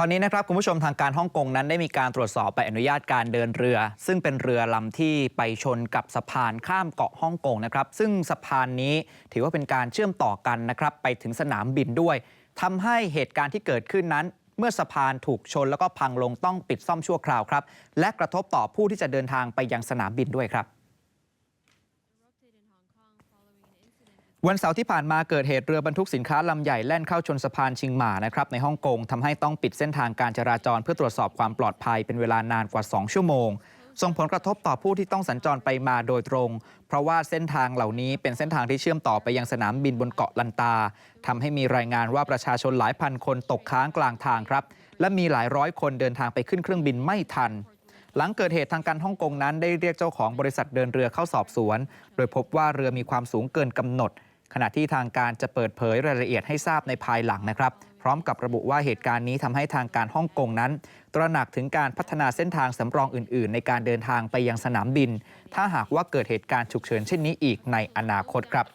ตอนนี้นะครับคุณผู้ชมทางการฮ่องกงนั้นได้มีการตรวจสอบใบอนุญาตการเดินเรือ ซึ่งเป็นเรือลำที่ไปชนกับสะพานข้ามเกาะฮ่องกงนะครับซึ่งสะพานนี้ถือว่าเป็นการเชื่อมต่อกันนะครับไปถึงสนามบินด้วยทำให้เหตุการณ์ที่เกิดขึ้นนั้น เมื่อสะพานถูกชนแล้วก็พังลงต้องปิดซ่อมชั่วคราวครับและกระทบต่อผู้ที่จะเดินทางไปยังสนามบินด้วยครับ วันเสาร์ที่ผ่านมาเกิดเหตุเรือบรรทุกสินค้าลำใหญ่แล่นเข้าชนสะพานชิงหมานะครับในฮ่องกงทำให้ต้องปิดเส้นทางการจราจรเพื่อตรวจสอบความปลอดภัยเป็นเวลานานกว่า 2 ชั่วโมง ส่งผลกระทบต่อผู้ที่ต้องสัญจรไปมาโดยตรง เพราะว่าเส้นทางเหล่านี้เป็นเส้นทางที่เชื่อมต่อไปยังสนามบินบนเกาะลันตาทำให้มีรายงานว่าประชาชนหลายพันคนตกค้างกลางทางครับและมีหลายร้อยคนเดินทางไปขึ้นเครื่องบินไม่ทัน หลังเกิดเหตุทางการฮ่องกงนั้นได้เรียกเจ้าของบริษัทเดินเรือเข้าสอบสวน โดยพบว่าเรือมีความสูงเกินกำหนด ขณะที่ทางการจะเปิดเผยรายละเอียดให้ทราบในภายหลังนะครับ พร้อมกับระบุว่าเหตุการณ์นี้ทำให้ทางการฮ่องกงนั้น ตระหนักถึงการพัฒนาเส้นทางสำรองอื่น ๆ ในการเดินทางไปยังสนามบิน ถ้าหากว่าเกิดเหตุการณ์ฉุกเฉินเช่นนี้อีกในอนาคตครับ